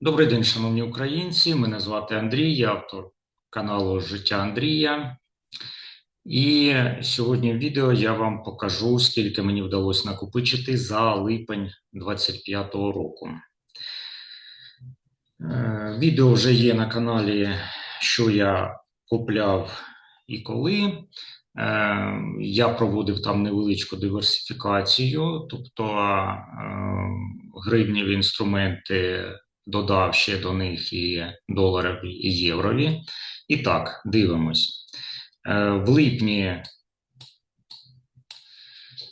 Добрий день, шановні українці. Мене звати Андрій, я автор каналу Життя Андрія. І сьогодні в відео я вам покажу, скільки мені вдалося накопичити за липень 2025 року. Е, Відео вже є на каналі, що я купляв і коли. Е, Я проводив там невеличку диверсифікацію, тобто е, гривніві інструменти додав ще до них і доларові, і єврові. І так, дивимось. Е, В липні,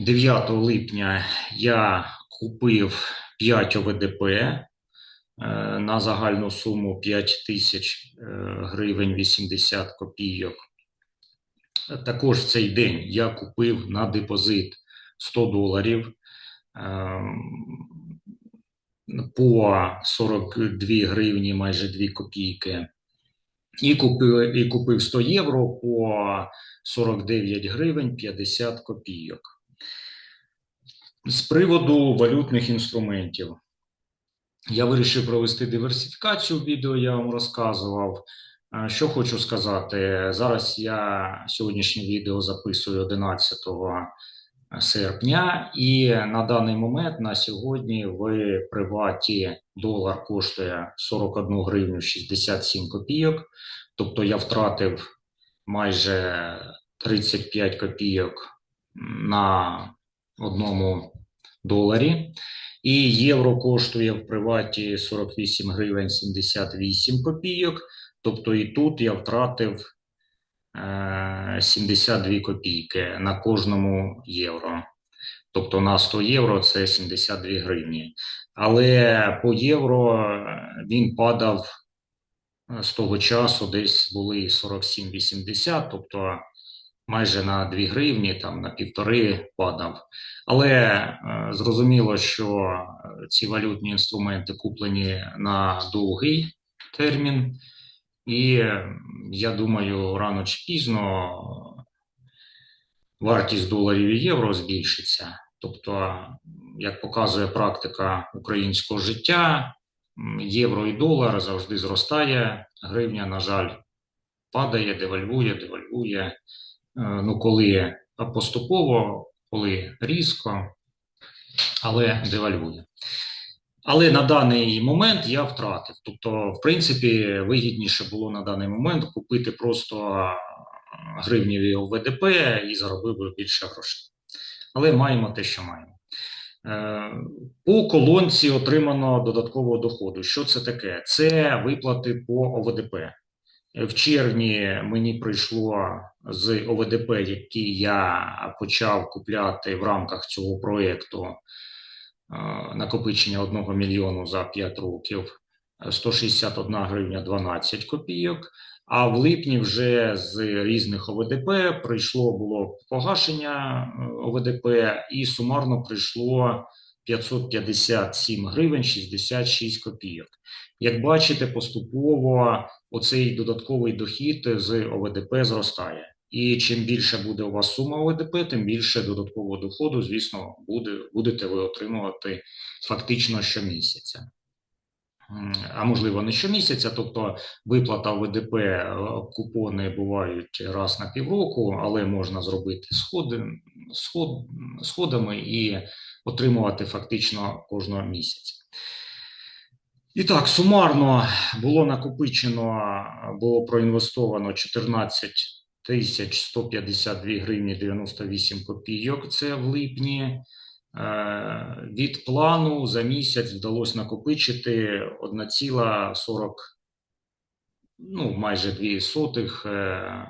9 липня, я купив 5 ОВДП е, на загальну суму 5 тисяч е, гривень 80 копійок. Також в цей день я купив на депозит 100 доларів ем, по 42 гривні, майже 2 копійки. І купив, і купив 100 євро по 49 гривень 50 копійок. З приводу валютних інструментів. Я вирішив провести диверсифікацію. Відео я вам розказував. Що хочу сказати, зараз я сьогоднішнє відео записую 11 серпня, і на даний момент на сьогодні в приваті долар коштує 41 гривню 67 копійок. Тобто я втратив майже 35 копійок на одному доларі. І євро коштує в приваті 48 гривень 78 копійок. Тобто і тут я втратив 72 копійки на кожному євро. Тобто на 100 євро це 72 гривні. Але по євро е, він падав е, з того часу, десь були 47-80, тобто майже на 2 гривні, там на півтори падав. Але е, зрозуміло, що е, ці валютні інструменти куплені на довгий термін. І я думаю, рано чи пізно вартість доларів і євро збільшиться. Тобто, як показує практика українського життя, євро і долар завжди зростає, гривня, на жаль, падає, девальвує, девальвує. Е, Ну, коли поступово, коли різко, але девальвує. Але на даний момент я втратив. Тобто, в принципі, вигідніше було на даний момент купити просто гривневі ОВДП і заробив би більше грошей. Але маємо те, що маємо. Е, По колонці отримано додаткового доходу. Що це таке? Це виплати по ОВДП. В червні мені прийшло з ОВДП, який я почав купляти в рамках цього проєкту накопичення 1 мільйону за 5 років 161 гривня 12 копійок. А в липні вже з різних ОВДП прийшло було погашення е, ОВДП, і сумарно прийшло 557 гривень 66 копійок. Як бачите, поступово оцей додатковий дохід з ОВДП зростає. І чим більше буде у вас сума ОВДП, тим більше додаткового доходу, звісно, буде, будете ви отримувати фактично щомісяця. А можливо, не щомісяця, тобто виплата ОВДП, е, купони бувають раз на півроку, але можна зробити сходи, сход, сходами і отримувати фактично кожного місяця. І так, сумарно було накопичено, було проінвестовано 14 тисяч 152 гривні 98 копійок. Це в липні. Е, Від плану за місяць вдалося накопичити 1,40, ну майже 2 сотих е,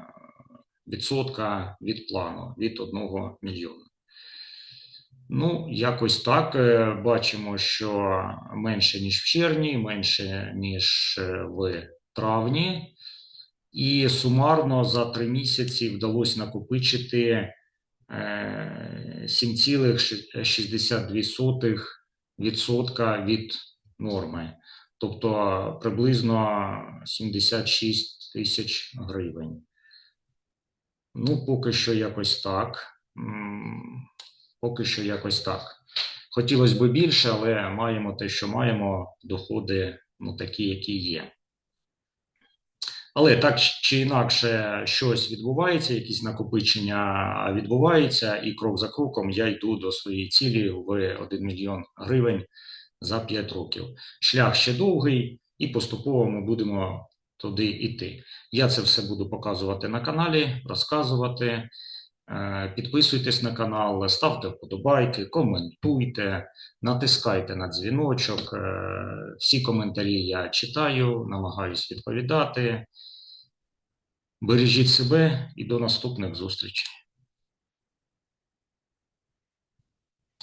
відсотка від плану від 1 мільйона. Ну, якось так. Е, Бачимо, що менше, ніж в червні, менше, ніж в травні. І сумарно за три місяці вдалося накопичити е, 7,62% від норми, тобто приблизно 76 тисяч гривень. Ну, поки що якось так. Поки що якось так. Хотілося б більше, але маємо те, що маємо. Доходи ну, такі, які є. Але так чи інакше щось відбувається, якісь накопичення відбуваються, і крок за кроком я йду до своєї цілі в 1 мільйон гривень за 5 років. Шлях ще довгий, і поступово ми будемо туди йти. Я це все буду показувати на каналі, розказувати. Е, Підписуйтесь на канал, ставте вподобайки, коментуйте, натискайте на дзвіночок. Е, Всі коментарі я читаю, намагаюсь відповідати. Бережіть себе і до наступних зустрічей.